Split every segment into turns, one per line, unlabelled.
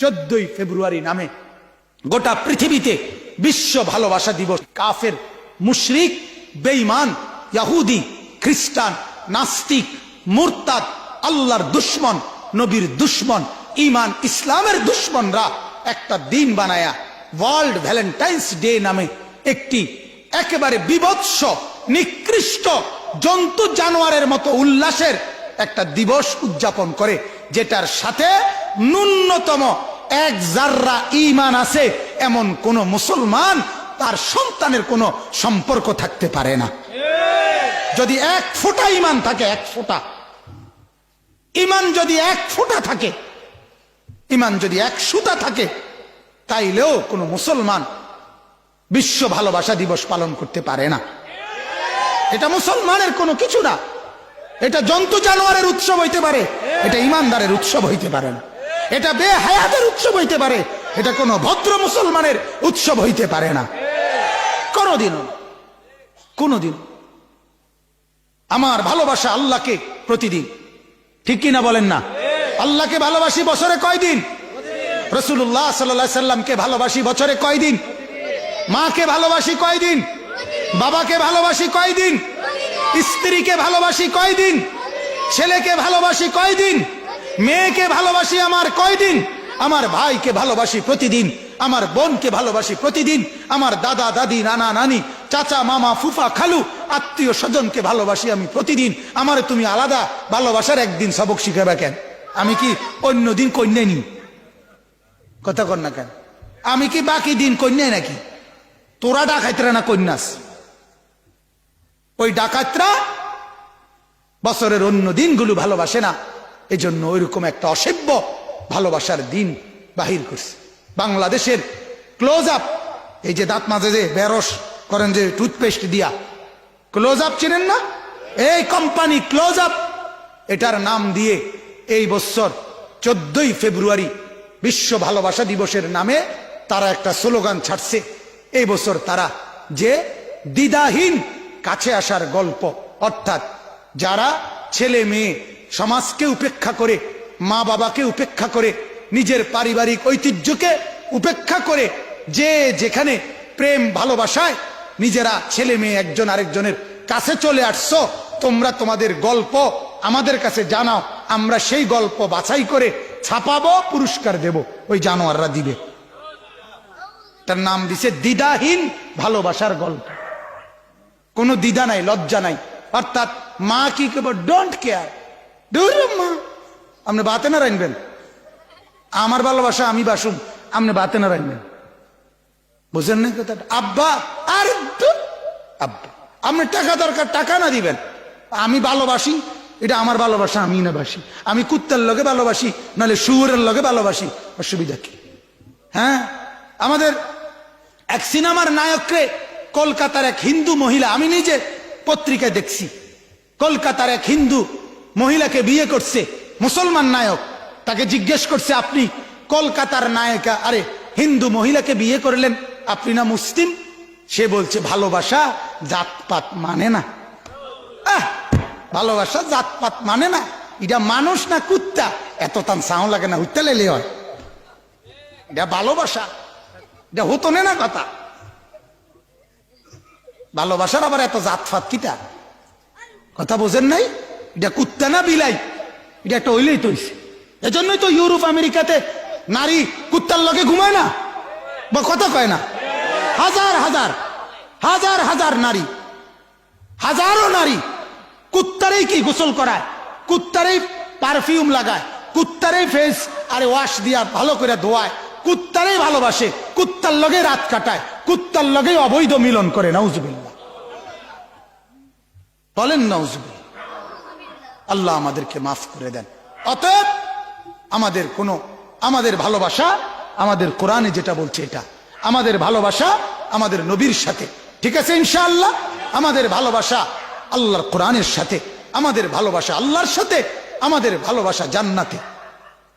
চোদ্দই ফেব্রুয়ারি নামে গোটা পৃথিবীতে বিশ্ব ভালোবাসা দিবস। কাফের, মুশরিক, বেঈমান, ইয়াহুদি, খ্রিস্টান, নাস্তিক, মুরতাদ, আল্লাহর দুশ্মন, নবীর দুশ্মন ইমান ইসলামের দুশ্মনরা একটা দিন বানায়া ওয়ার্ল্ড ভ্যালেন্টাইন্স ডে নামে একটি একেবারে বিভৎস, নিকৃষ্ট, জন্তু জানোয়ারের মতো উল্লাসের একটা দিবস উদযাপন করে, যেটার সাথে ন্যূনতম এক জাররা ইমান আছে, এমন কোন মুসলমান তার সন্তানের কোনো সম্পর্ক থাকতে পারে না। যদি এক ফোঁটা ইমান থাকে, এক ফোঁটা। ইমান যদি এক ফোঁটা থাকে ইমান যদি এক সুতা থাকে, তাইলেও কোনো মুসলমান বিশ্ব ভালোবাসা দিবস পালন করতে পারে না। এটা মুসলমানের কোনো কিছু না। এটা জন্তু জানোয়ারের উৎসব হইতে পারে, এটা ইমানদারের উৎসব হইতে পারে না। এটা বেহায়াতের উৎসব হইতে পারে। এটা কোনো ভদ্র মুসলমানের উৎসব হইতে পারে না। কোনোদিনও। কোনোদিন আমার ভালোবাসা আল্লাহকে প্রতিদিন। ঠিক কিনা বলেন না? আল্লাহকে ভালোবাসি বছরে কয়দিন? রসুল্লাহ সাল্লাহ সাল্লামকে ভালোবাসি বছরে কয়দিন? মাকে ভালোবাসি কয়দিন? বাবাকে ভালোবাসি কয়দিন? স্ত্রীকে ভালোবাসি কয়দিন? ছেলেকে ভালোবাসি কয়দিন? মেয়েকে ভালোবাসি আমার কয়দিন? আমার ভাইকে ভালোবাসি প্রতিদিন। আমার বোনকে ভালোবাসি প্রতিদিন। আমার দাদা, দাদি, নানা, নানি, চাচা, মামা, ফুফা, খালু, আত্মীয় স্বজনকে ভালোবাসি আমি প্রতিদিন। আমার তুমি আলাদা, ভালোবাসার একদিন সবক শিখাবে কেন? আমি কি অন্য দিন কন্যা নি? কথা কর না কেন? আমি কি বাকি দিন কন্যা নাকি? তোরা ডাকাইতরা না কন্যাস? ওই ডাকাতরা বছরের অন্য দিনগুলো ভালোবাসে না। এজন্য ওইরকম একটা অসভ্য ভালোবাসার দিন বাহির করছে। বাংলাদেশের ক্লোজ আপ এই যে দাঁত মাঝে যে বেরস করেন যে টুথপেস্ট দিয়া। ক্লোজ আপ চিনেন না? এই কোম্পানি ক্লোজ আপ এটার নাম দিয়ে এই বছর চোদ্দই ফেব্রুয়ারি বিশ্ব ভালোবাসা দিবসের নামে তারা একটা স্লোগান ছাড়ছে। এই বছর তারা যে দ্বিধাহীন কাছে আসার গল্প, অর্থাৎ যারা ছেলে মেয়ে সমাজকে উপেক্ষা করে, মা বাবাকে উপেক্ষা করে, নিজের পারিবারিক ঐতিহ্যকে উপেক্ষা করে, যে যেখানে প্রেম ভালোবাসায়, নিজেরা ছেলে মেয়ে একজন আরেকজনের কাছে চলে আসছো, তোমরা তোমাদের গল্প আমাদের কাছে জানাও, আমরা সেই গল্প বাছাই করে ছাপাবো, পুরস্কার দেব, ওই জানোয়াররা দিবে। তার নাম দিছে দ্বিধাহীন ভালোবাসার গল্প। কোনো দ্বিধা নাই, লজ্জা নাই। অর্থাৎ মা কি কেবল ডোন্ট কেয়ার মা আপনি বাতে না রাখবেন। আমার ভালোবাসা, আমি বাসুম। আপনি বাতে না রাখবেন। বুঝেন না কথাটা? আব্বা, আর আব্বা, আপনি টাকা দরকার, টাকা না দিবেন। আমি ভালোবাসি, এটা আমার ভালোবাসা, আমি না বাসি। আমি কুত্তার লগে ভালোবাসি নাহলে শুয়োরের লগে ভালোবাসি। অসুবিধা কি? হ্যাঁ? আমাদের এক সিনেমার নায়ককে কলকাতার এক হিন্দু মহিলা, আমি নিজে পত্রিকায় দেখছি। কলকাতার এক হিন্দু মহিলাকে বিয়ে করছে, মুসলমান নায়ক। তাকে জিজ্ঞেস করছে, আপনি কলকাতার নায়িকা? আরে, হিন্দু মহিলাকে বিয়ে করলেন। আপনি না মুসলিম? সে বলছে, ভালোবাসা জাতপাত মানে না। ভালোবাসা জাতপাত মানে না। এটা মানুষ না কুত্তা? এত তান সাও লাগে না হুত্তা লেলে হয়। এটা ভালোবাসা। এটা হতো না কথা? ভালোবাসার আবার এত জাতফাত কিটা? কথা বোঝেন নাই? এটা কুত্তা না বিলাই? এটা একটা হইলেই তো। এজন্যই তো ইউরোপ, আমেরিকাতে নারী কুত্তার লগে ঘুমায় না। বা কথা কয় না। হাজার হাজার হাজার হাজার নারী, হাজারো নারী কুত্তারেই কি গোসল করায়? কুত্তারেই পারফিউম লাগায়। কুত্তারেই ফেস আরে ওয়াশ দিয়া ভালো করে ধোয়ায়। কুত্তারেই ভালোবাসে। কুত্তার লগে রাত কাটায়। কুত্তার লগে অবৈধ মিলন করে, নাউজুবিল্লাহ। বলেন নাউজুবিল্লাহ। আল্লাহ আমাদেরকে মাফ করে দেন। অতএব আমাদের কোনো, আমাদের ভালোবাসা আমাদের কোরআনে যেটা বলছে এটা। আমাদের ভালোবাসা আমাদের নবীর সাথে। ঠিক আছে ইনশাআল্লাহ? আমাদের ভালোবাসা আল্লাহর কোরআনের সাথে। আমাদের ভালোবাসা আল্লাহর সাথে। আমাদের ভালোবাসা জান্নাতে।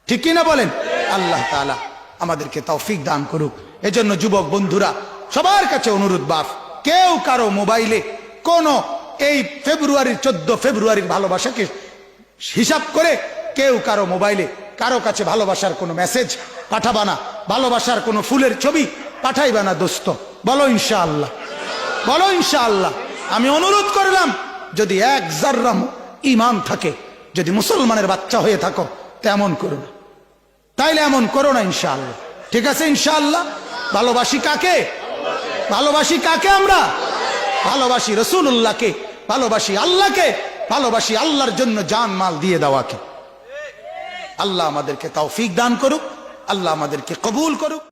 ঠিক কিনা বলেন? আল্লাহ তাআলা আমাদেরকে তৌফিক দান করুক। এজন্য যুবক বন্ধুরা, সবার কাছে অনুরোধ বাপ কেউ কারও মোবাইলে কোন এই ফেব্রুয়ারির চোদ্দ ফেব্রুয়ারির ভালোবাসাকে হিসাব করে কেউ কারও মোবাইলে কারও কাছে ভালোবাসার কোনো মেসেজ পাঠাবা না। ভালোবাসার কোনো ফুলের ছবি পাঠাইবা না দোস্ত। বলো ইনশাআল্লাহ। বলো ইনশাআল্লাহ। আমি অনুরোধ করলাম, যদি এক জার্রাম ইমান থাকে, যদি মুসলমানের বাচ্চা হয়ে থাকো, তেমন করো না। তাইলে এমন করো না ইনশাআল্লাহ। ঠিক আছে ইনশাআল্লাহ? ভালোবাসি কাকে? ভালোবাসি কাকে আমরা? ভালোবাসি রসুল্লাহকে ভালোবাসি আল্লাহকে, ভালোবাসি আল্লাহর জন্য জান মাল দিয়ে দেওয়াকে। আল্লাহ আমাদেরকে তৌফিক দান করুক, আল্লাহ আমাদেরকে কবুল করুক।